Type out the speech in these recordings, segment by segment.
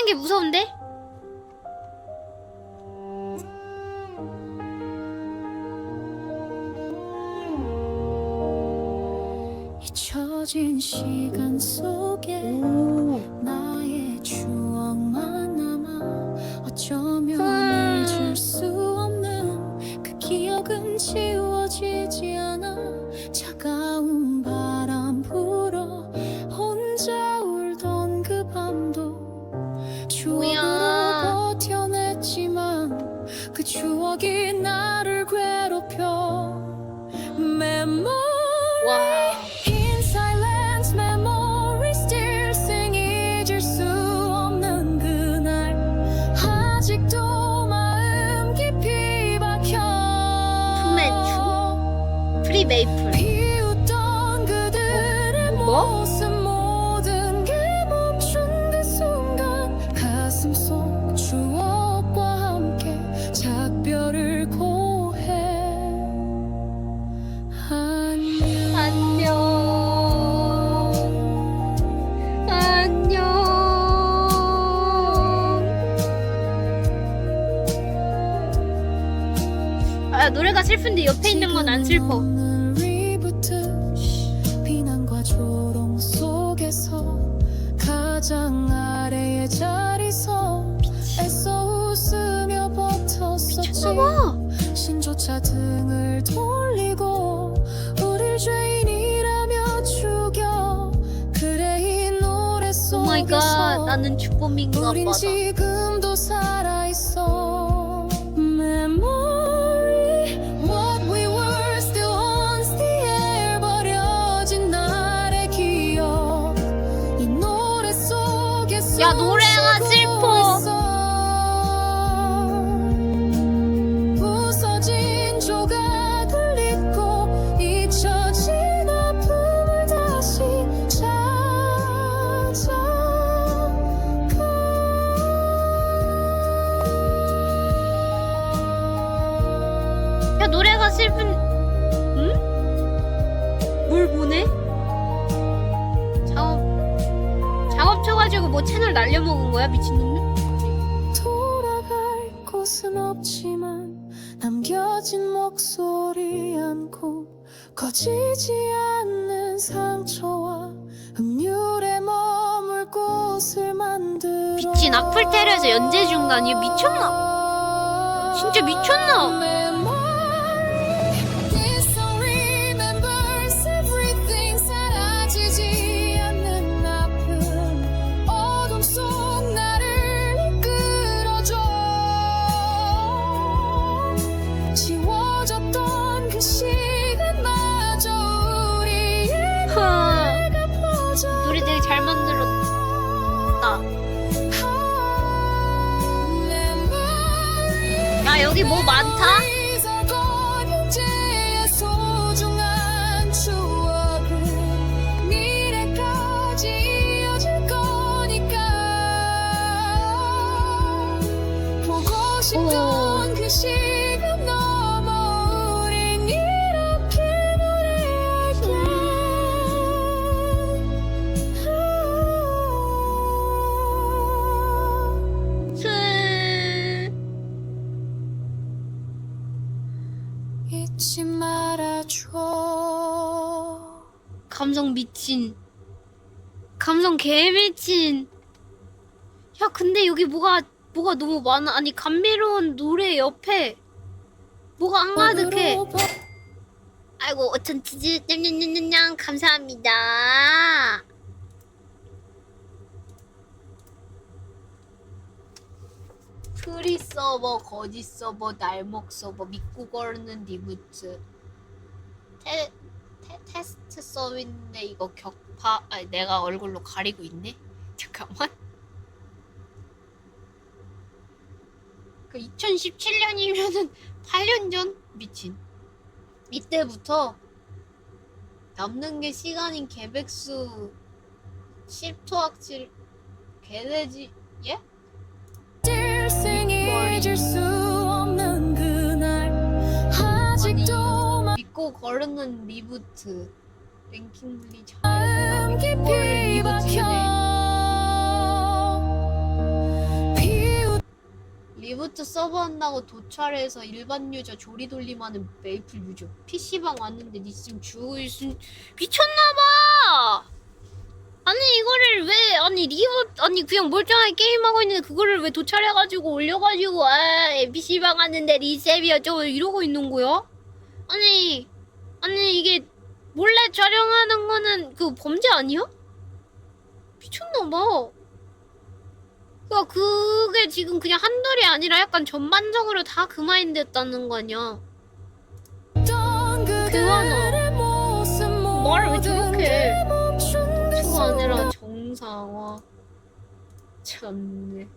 하는 게 무서운데? 잊혀진 시간 속에 baby 죄인이라며 죽여 그래 이 노래 오 마이 갓. 속에서 나는 우린 보다. 작업 쳐가지고 뭐 채널 날려먹은 거야, 미친놈들? 돌아갈 곳은 없지만 남겨진 목소리 안고 거지지 않는 상처와 음률에 머물 곳을 만들어 미친 악플 테러에서 연재 중단이야 미쳤나? 진짜 미쳤나? 여기 뭐 많다? 미친. 감성 개 미친. 야, 근데 여기 뭐가, 뭐가 너무 많아. 아니, 감미로운 노래 옆에 뭐가 안 가득해. 아이고, 어천 치즈, 냠냠냠냠냠, 감사합니다. 프리 서버, 거짓 서버, 날먹 서버, 믿고 거르는 리부트. 테, 테, 테스트 서버인데 이거 격파, 아니, 내가 얼굴로 가리고 있네? 잠깐만. 그 2017년이면은 8년 전? 미친. 이때부터 남는 게 시간인 개백수 10토악질 개돼지 예? 믿고 거르는 리부트 랭킹들이 잘 마음 깊이. 박혀. 리부트 서버 한다고 도찰해서 일반 유저 조리 돌림하는 메이플 유저. PC방 왔는데 니sim 주고 있음. 미쳤나봐! 아니 이거를 왜 아니 리부 아니 그냥 멀쩡하게 게임하고 있는데 그거를 왜 도찰해가지고 올려가지고 아 PC방 왔는데 리셉이 어쩌고 이러고 있는 거야? 아니 아니 이게 몰래 촬영하는 거는 그 범죄 아니야? 미쳤나봐 그러니까 그게 지금 그냥 한둘이 아니라 약간 전반적으로 다 그 마인드였다는 거 아니야. 그만아 말을 왜 저렇게 해? 그 그거 아니라 정상화. 참네.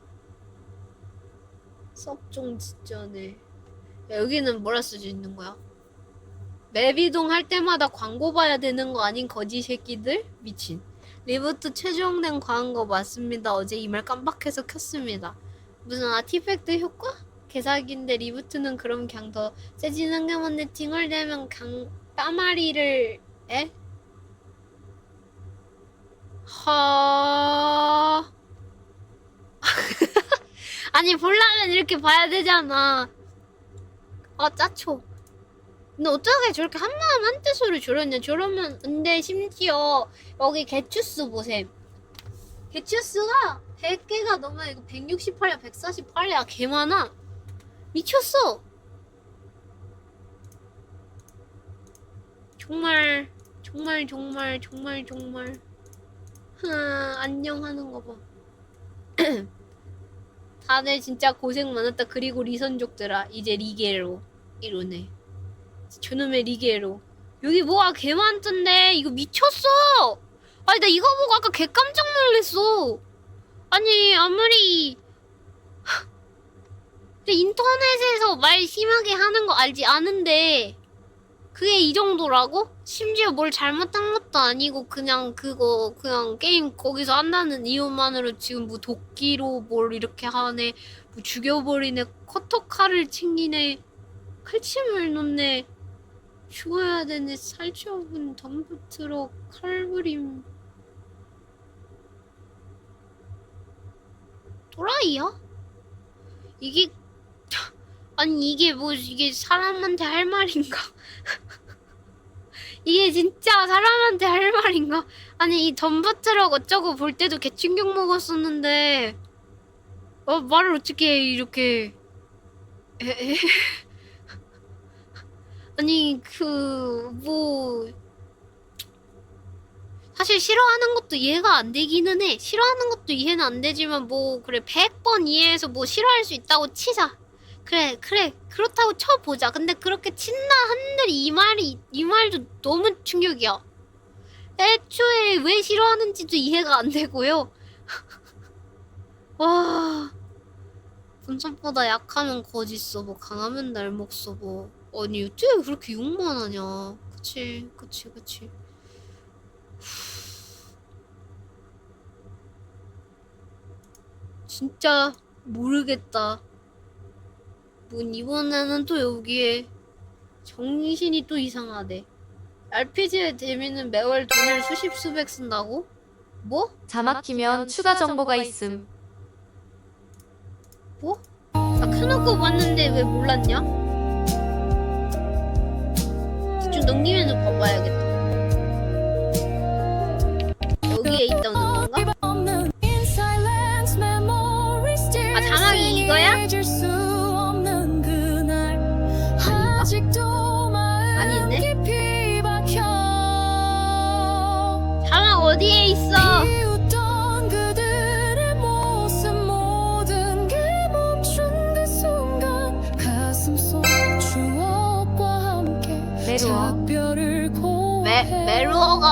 썩종 진짜네. 야, 여기는 뭐라 쓸 수 있는 거야? 맵 이동 할 때마다 광고 봐야 되는 거 아닌 거지 새끼들? 미친. 리부트 최종된 광고 맞습니다. 어제 이 말 깜빡해서 켰습니다. 무슨 아티팩트 효과? 개사기인데 리부트는 그럼 그냥 더 세지는 게 뭔데 팅얼대면 강 까마리를 에? 하 아니 볼라면 이렇게 봐야 되잖아. 아 짜초. 근데 어떻게 저렇게 한 마음 한 뜻으로 저러냐? 저러면 근데 심지어 여기 개추스 보셈. 개추스가 100개가 넘어 이거 168야 148이야 개 많아. 미쳤어. 정말 정말 정말 정말 정말 하 안녕 하는 거 봐. 다들 진짜 고생 많았다. 그리고 리선족들아 이제 리게로 이러네. 저놈의 리게로 여기 뭐가 개 많던데 이거 미쳤어. 아니 나 이거 보고 아까 개 깜짝 놀랐어. 아니 아무리 인터넷에서 말 심하게 하는 거 알지 않은데 그게 이 정도라고? 심지어 뭘 잘못한 것도 아니고 그냥 그거 그냥 게임 거기서 한다는 이유만으로 지금 뭐 도끼로 뭘 이렇게 하네 뭐 죽여버리네 커터칼을 챙기네 칼침을 놓네 죽어야 되네 살처분 덤프트럭 칼부림 또라이야? 이게 아니 이게 뭐 이게 사람한테 할 말인가? 이게 진짜 사람한테 할 말인가? 아니 이 덤버트럭 어쩌고 볼 때도 개충격 먹었었는데 어 말을 어떻게 해, 이렇게 에, 에? 아니 그 뭐 사실 싫어하는 것도 이해가 안 되기는 해. 싫어하는 것도 이해는 안 되지만 뭐 그래 100번 이해해서 뭐 싫어할 수 있다고 치자. 그래 그래 그렇다고 쳐보자. 근데 그렇게 친다 한들 이 말이 이 말도 너무 충격이야. 애초에 왜 싫어하는지도 이해가 안 되고요. 와 본전보다 약하면 거짓 써보 강하면 날먹 써보 아니 어떻게 그렇게 욕만 하냐 그치 그치 그치 진짜 모르겠다 뭔 이번에는 또 여기에 정신이 또 이상하대. RPG의 재미는 매월 돈을 수십 수백 쓴다고? 뭐? 자막 키면 추가 정보가 있음. 뭐? 나 켜놓고 봤는데 왜 몰랐냐? 좀 넘기면서 봐봐야겠다. 여기에 있다는 건가? 아 자막이 이거야? 아닌데? 자막 어디에 있어?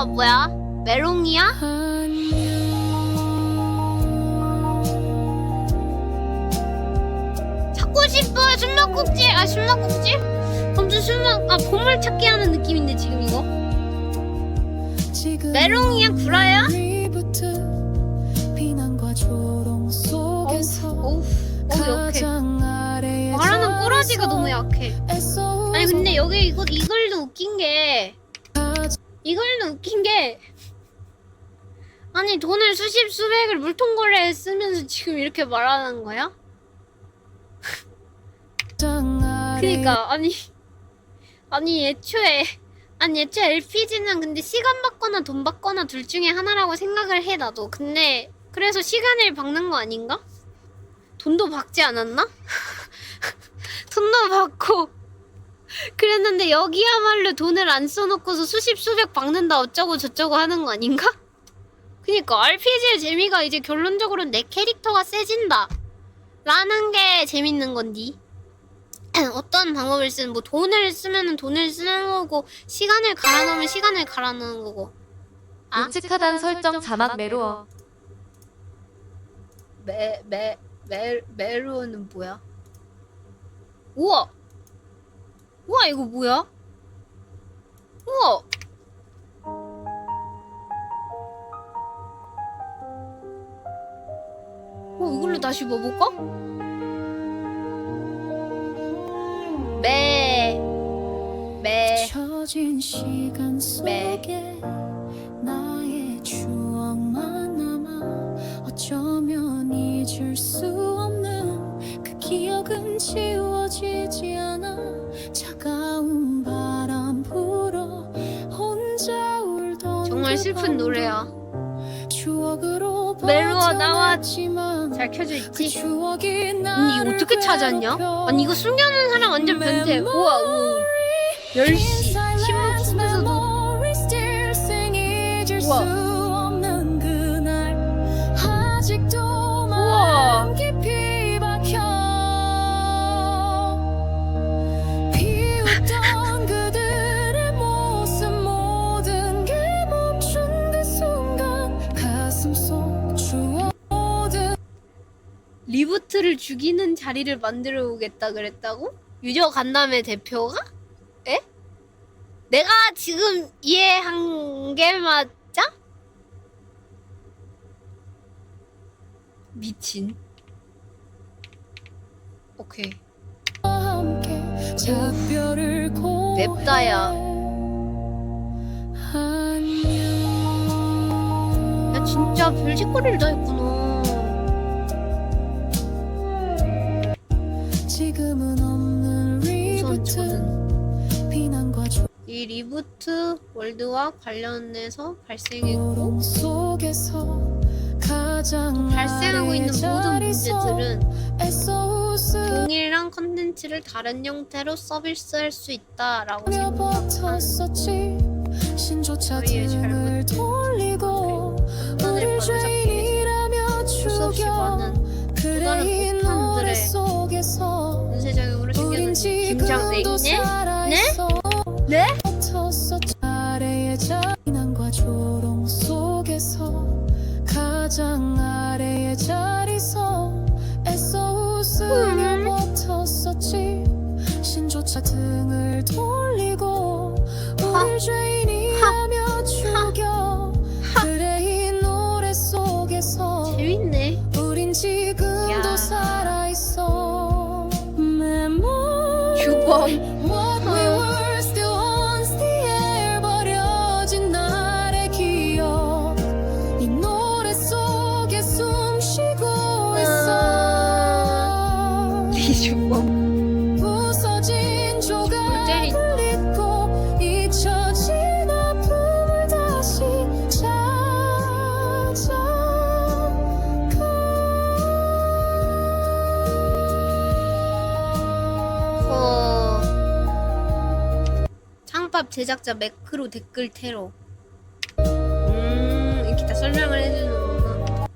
뭐야? 메롱이야? 찾고 싶어 숨바꼭질 아 숨바꼭질? 검수 숨바 아 보물 찾기 하는 느낌인데 지금 이거 메롱이야 구라야? 어우 약해 말하는 꼬라지가 너무 약해 아니 근데 여기 이거 이걸도 웃긴 게 이걸도 웃긴 게 아니 돈을 수십 수백을 물통 거래에 쓰면서 지금 이렇게 말하는 거야? 그니까 아니 아니 애초에 아니 애초에 LPG는 근데 시간 받거나 돈 받거나 둘 중에 하나라고 생각을 해 나도 근데 그래서 시간을 박는 거 아닌가? 돈도 받지 않았나? 돈도 받고 그랬는데 여기야말로 돈을 안 써놓고서 수십 수백 박는다 어쩌고 저쩌고 하는 거 아닌가? 그니까 RPG의 재미가 이제 결론적으로 내 캐릭터가 세진다 라는 게 재밌는 건디 어떤 방법을 쓰는 뭐 돈을 쓰면은 돈을 쓰는 거고 시간을 갈아 넣으면 시간을 갈아 넣는 거고 아? 묵직하단 설정 자막 메로어. 메, 메, 메, 메로는 뭐야? 우와! 우와, 이거 뭐야? 우와! 어, 이걸로 다시 먹어볼까? 메, 메, 잊 슬픈 밤도 노래야. 추억으로 멜로아 나와. 잘 켜져 그 있지? 추억이 언니 이거 어떻게 찾았냐? 아니 이거 숨겨놓은 사람 완전 변태. 우와, 우와. 10시 신문 속에서도. 우와. 죽이는 자리를 만들어 오겠다 그랬다고? 유저 간담회 대표가? 에? 내가 지금 이해한 게 맞자? 미친. 오케이. 작별을 고. 안녕 야 진짜 별짓거리를 다 했구나. 지금은 없는 우선 리부트. 저는 비난과 이 리부트 월드와 관련해서 발생했고 발생하고 있는 모든 문제들은 동일한 컨텐츠를 다른 형태로 서비스할 수 있다라고 신조차 저희의 등을 잘못들. 돌리고 우리 죄인이라며 죽여. 다른 이 폭탄들의 김장 네? 네? 애써 웃으며 음. 신조차 등을 돌리고 죄인이 제작자 매크로 댓글 테러. 음, 이렇게 다 설명을 해주는구나.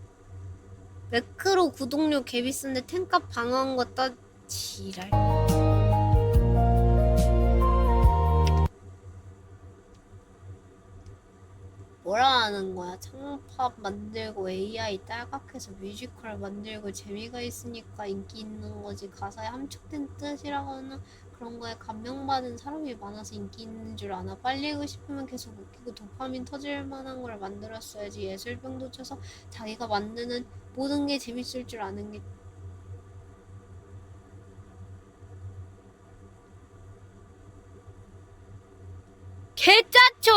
매크로 구독료 쓴데 탱값 방어한 거 따, 지랄. 뭐라 하는 거야? 창팝 만들고 AI 딸각해서 뮤지컬 만들고 재미가 있으니까 인기 있는 거지 가사에 함축된 뜻이라거나 그런 거에 감명받은 사람이 많아서 인기 있는 줄 아나. 빨리고 싶으면 계속 웃기고 도파민 터질 만한 걸 만들었어야지 예술병도 쳐서 자기가 만드는 모든 게 재밌을 줄 아는 게 개짜쳐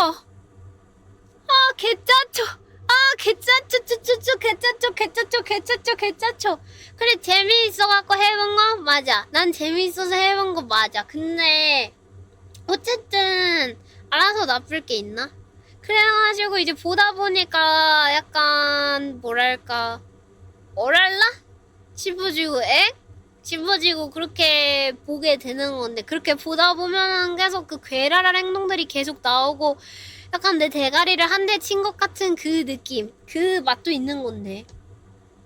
아 개짜쳐 아 개짜쳐 쭈쭈쭈 개짜쳐 개짜쳐 개쩌죠 개쩌죠 그래 재미있어갖고 해본 거 맞아 난 재미있어서 해본 거 맞아 근데 어쨌든 알아서 나쁠 게 있나? 그래가지고 이제 보다 보니까 약간 뭐랄까 어랄라? 싶어지고 에? 싶어지고 그렇게 보게 되는 건데 그렇게 보다 보면은 계속 그 괴랄한 행동들이 계속 나오고 약간 내 대가리를 한 대 친 것 같은 그 느낌 그 맛도 있는 건데.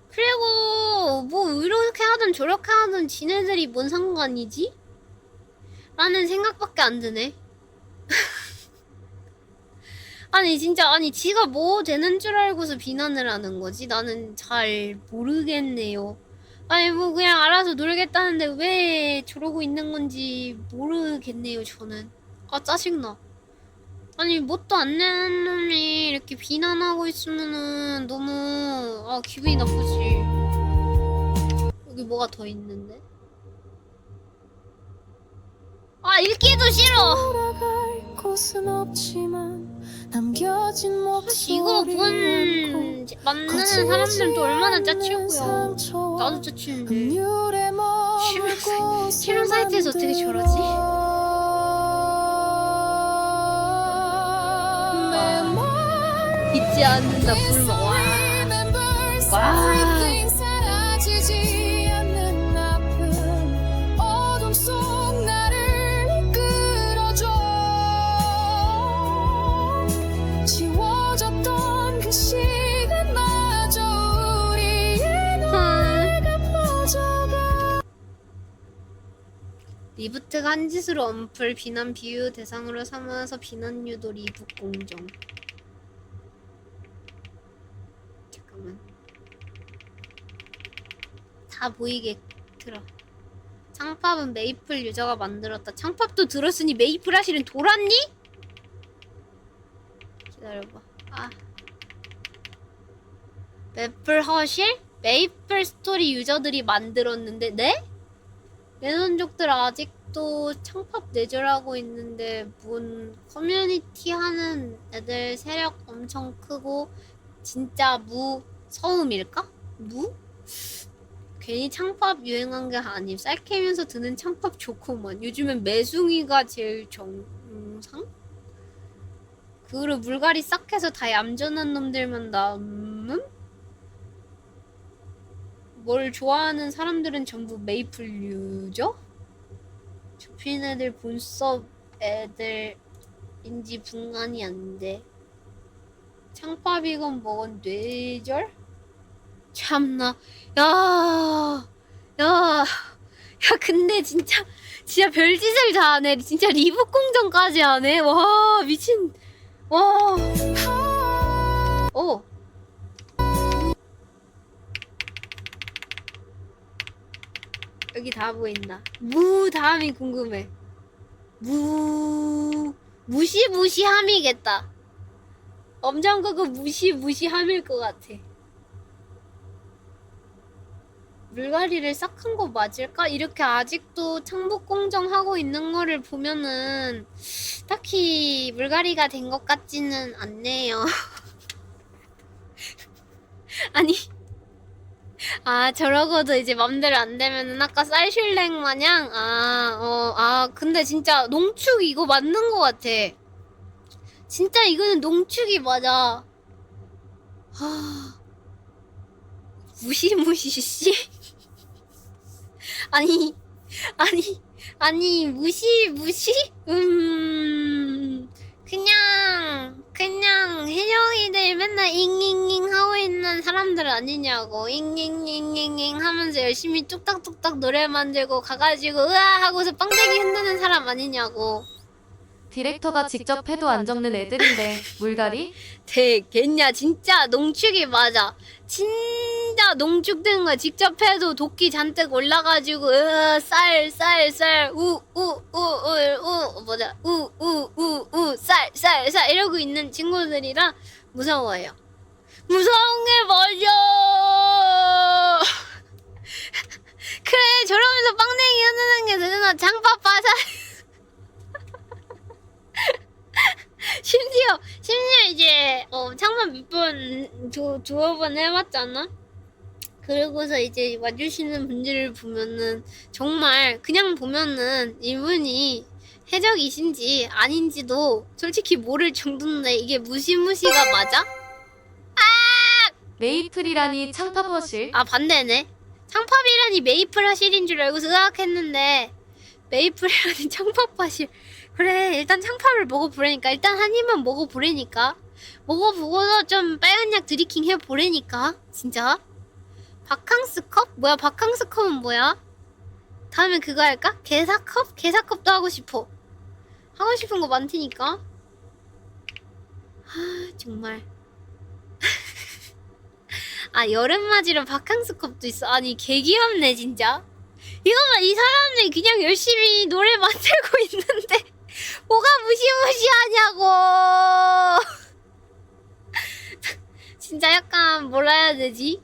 그리고 뭐 이렇게 하든 저렇게 하든 지네들이 뭔 상관이지? 라는 생각밖에 안 드네. 아니 진짜 아니 지가 뭐 되는 줄 알고서 비난을 하는 거지? 나는 잘 모르겠네요. 아니 뭐 그냥 알아서 놀겠다는데 왜 저러고 있는 건지 모르겠네요 저는. 아 짜증나 아니 뭣도 안 내는 놈이 이렇게 비난하고 있으면은 너무 아 기분이 나쁘지. 여기 뭐가 더 있는데? 아 읽기도 싫어! 이거 본 만드는 사람들도 얼마나 짜치고요. 나도 짜치는데. 실험- 실험 사이트에서 어떻게 저러지? 잊지 않는다 불러 와. 와. 지워졌던 그 리부트가 한 짓으로 언플 비난 비유 대상으로 삼아서 비난 유도 리북 공정 잠깐만 다 보이게 들어 창팝은 메이플 유저가 만들었다 창팝도 들었으니 메이플 하시는 돌았니? 기다려봐 아 메이플 허실? 메이플 스토리 유저들이 만들었는데 네? 내선족들 아직도 창팝 내절하고 있는데 뭔 커뮤니티 하는 애들 세력 엄청 크고 진짜 무서움일까? 무? 괜히 창팝 유행한 게 아님 쌀 캐면서 드는 창팝 좋구먼 요즘엔 매숭이가 제일 정상? 그로 물갈이 싹 해서 다 얌전한 놈들만 남음? 뭘 좋아하는 사람들은 전부 메이플 유저? 접힌 애들 본섭 애들인지 분간이 안 돼. 창팝이건 뭐건 뇌절? 참나, 야, 야, 야, 근데 진짜, 진짜 별짓을 다 하네. 진짜 리북 공정까지 하네. 와, 미친, 와. 어. 여기 다 보인다. 무 다음이 궁금해. 무 무시무시함이겠다. 그거 무시무시함일 것 같아. 물갈이를 싹 한 거 맞을까? 이렇게 아직도 창북 공정하고 있는 거를 보면은 딱히 물갈이가 된 것 같지는 않네요. 아니 아, 저러고도 이제 맘대로 안 되면은 아까 쌀슐랭 마냥 아, 어, 아, 근데 진짜 농축 이거 맞는 것 같아. 진짜 이거는 농축이 맞아. 아, 무시무시 씨. 아니, 아니, 아니, 무시, 무시? 음, 그냥, 그냥 혜영이들 맨날 잉잉잉 하고 있는 사람들 아니냐고. 잉잉잉잉잉 하면서 열심히 뚝딱뚝딱 노래 만들고 가가지고 으아 하고서 빵대기 흔드는 사람 아니냐고. 디렉터가 직접 해도 안 적는 애들인데 물갈이? 되겠냐 진짜 농축이 맞아 진 짜 농축된 거 직접 해도 도끼 잔뜩 올라가지고 쌀 쌀 쌀 우 우 우 우우 뭐자 우 우 우 우 쌀 쌀 쌀 이러고 있는 친구들이라 무서워요. 무서운 게 뭐죠? 그래 저러면서 빵댕이 흔드는 게 되나 장밥 바사. 심지어 심지어 이제 어 창만 몇번 두어 번 해봤잖아. 그러고서 이제 와주시는 분들을 보면은 정말 그냥 보면은 이분이 해적이신지 아닌지도 솔직히 모를 정도인데 이게 무시무시가 맞아? 메이플이라니 창파버실. 아 반대네. 창팝이라니 메이플 하실인 줄 알고 생각했는데 메이플이라니 창팝 하실. 그래 일단 창팝을 먹어보라니까 일단 한 입만 먹어보라니까 먹어보고서 좀 빨간 약 드리킹 해보라니까 진짜 바캉스 컵? 뭐야 바캉스 컵은 뭐야? 다음에 그거 할까? 게사컵? 게사컵도 하고 싶어 하고 싶은 거 많으니까 아 정말 아 여름맞이로 바캉스 컵도 있어 아니 개 귀엽네 진짜 이거 봐이 사람들 그냥 열심히 노래 만들고 있는데 뭐가 무시무시하냐고 진짜 약간 뭐라 해야 되지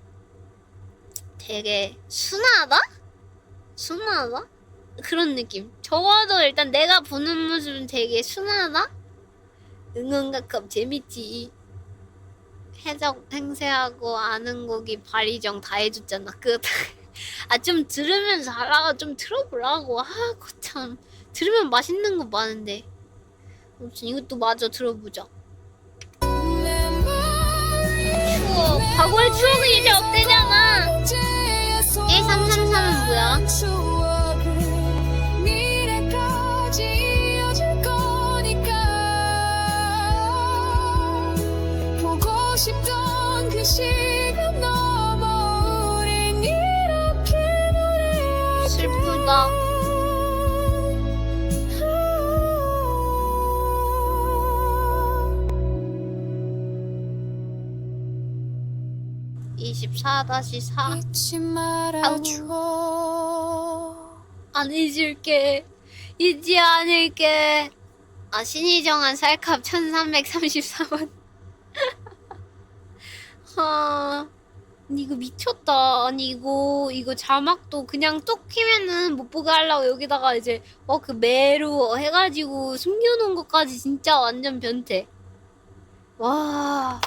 되게 순하다 순하다 그런 느낌 적어도 일단 내가 보는 모습은 되게 순하다 응원가컵 재밌지 해적 행세하고 아는 곡이 바리정 다 해줬잖아 끝. 아 좀 들으면서 알아 좀 들어보라고. 아 거참 들으면 맛있는 거 많은데. 아무튼 이것도 마저 들어보자. 추억. 과거의 추억은 이제 없대잖아. 1333은 뭐야? 미래까지 이어질 거니까 보고 싶던 그 시간 넘어 우린 이렇게 노래하자 슬프다. 이십사 다시 사 잊지 말아줘 안 잊을게. 잊지 않을게. 아, 신이 정한 살캅 1334번. 아, 이거 미쳤다. 아니, 이거, 이거 자막도 그냥 뚝 키면은 못 보게 하려고 여기다가 이제, 어, 그 매로 해가지고 숨겨놓은 것까지 진짜 완전 변태. 와.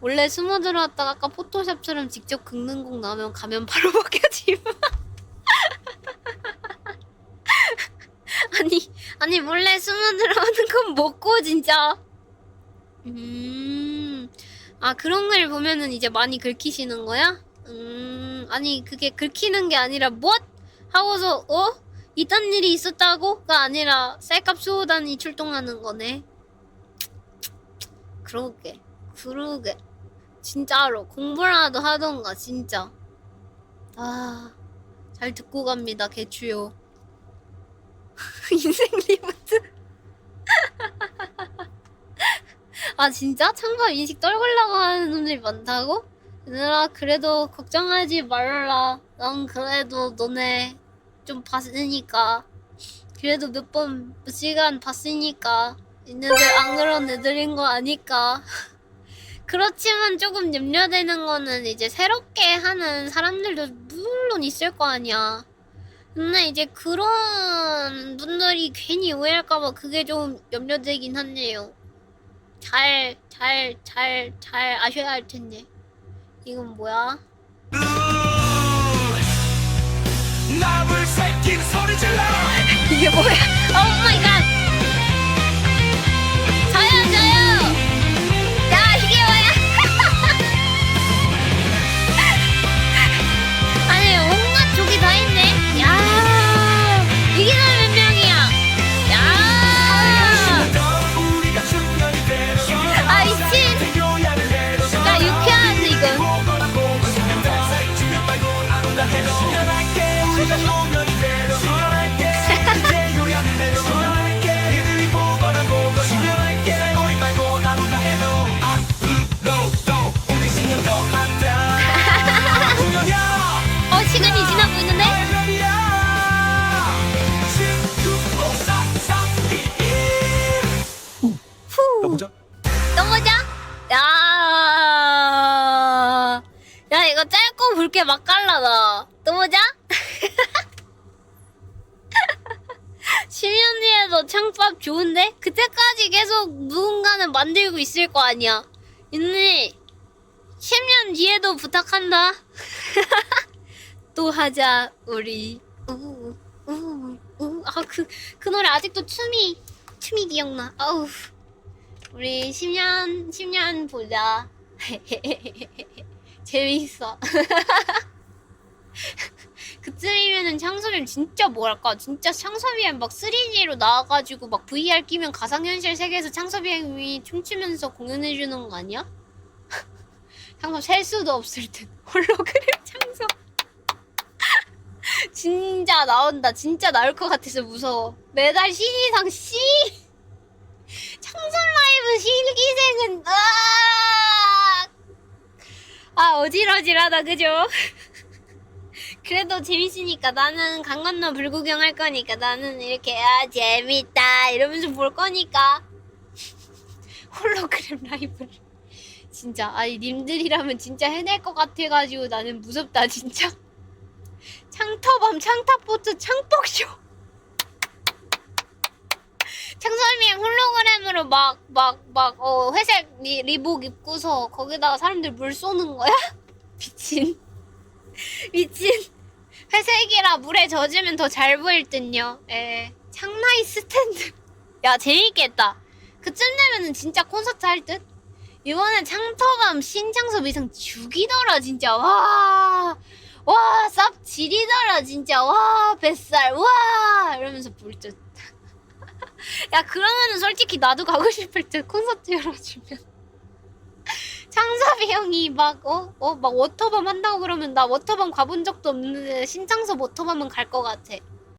원래 숨어 들어왔다가 아까 포토샵처럼 직접 긁는 곡 나오면 가면 바로 벗겨짐. 아니 아니 몰래 숨어 들어오는 건 먹고 진짜. 음. 아 그런 걸 보면은 이제 많이 긁히시는 거야? 음. 아니 그게 긁히는 게 아니라 뭐 하고서 어? 이딴 일이 있었다고 가 아니라 쌀값 수호단이 출동하는 거네. 그러게. 그러게. 진짜로 공부라도 하던가 진짜. 아. 잘 듣고 갑니다. 개추요. 인생 리부트. 아 진짜? 창법 인식 떨굴라고 하는 놈들이 많다고? 얘들아 그래도 걱정하지 말아라. 난 그래도 너네 좀 봤으니까. 그래도 몇 번, 몇 시간 봤으니까. 얘네들 안 그런 애들인 거 아니까. 그렇지만 조금 염려되는 거는 이제 새롭게 하는 사람들도 물론 있을 거 아니야. 근데 이제 그런 분들이 괜히 오해할까봐 그게 좀 염려되긴 하네요. 잘, 잘, 잘, 잘 아셔야 할 텐데. 이건 뭐야? 이게 뭐야? 오 마이 갓! 짧고 굵게 맛깔나다. 또 보자. 10년 뒤에도 창밥 좋은데? 그때까지 계속 누군가는 만들고 있을 거 아니야. 근데 10년 뒤에도 부탁한다. 또 하자 우리. 우우우 아 그 그 노래 아직도 춤이 춤이 기억나. 아우 우리 10년 10년 보자. 재밌어. 그쯤이면은 창섭이 진짜 뭐랄까 진짜 창섭이 막 3D로 나와가지고 막 VR 끼면 가상현실 세계에서 창섭이 춤추면서 공연해주는 거 아니야? 창섭 셀 수도 없을 듯 홀로그램 창섭 진짜 나온다 진짜 나올 것 같아서 무서워 매달 신이상 씨 창섭 라이브 실기생은 으악! 아 어질어질하다 그죠? 그래도 재밌으니까 나는 강 건너 불 구경 할 거니까 나는 이렇게 아 재밌다 이러면서 볼 거니까. 홀로그램 라이브를. 진짜 아니 님들이라면 진짜 해낼 것 같아가지고 나는 무섭다 진짜. 창터밤 창탑보트 창복쇼 창선이랑 홀로그램으로 막 막 막 어 회색 리, 리복 입고서 거기다가 사람들 물 쏘는 거야? 미친 미친 회색이라 물에 젖으면 더 잘 보일 듯요. 에 창나이 스탠드. 야 재밌겠다. 그쯤 되면은 진짜 콘서트 할 듯. 이번에 창터밤 신창섭 의상 죽이더라 진짜 와. 와, 쌉 지리더라 진짜. 와, 뱃살. 와, 이러면서 볼 듯. 야, 그러면은 솔직히 나도 가고 싶을 듯. 콘서트 열어주면. 창섭이 형이 막, 어? 어? 막 워터밤 한다고 그러면 나 워터밤 가본 적도 없는데 신창섭 워터밤은 갈 것 같아.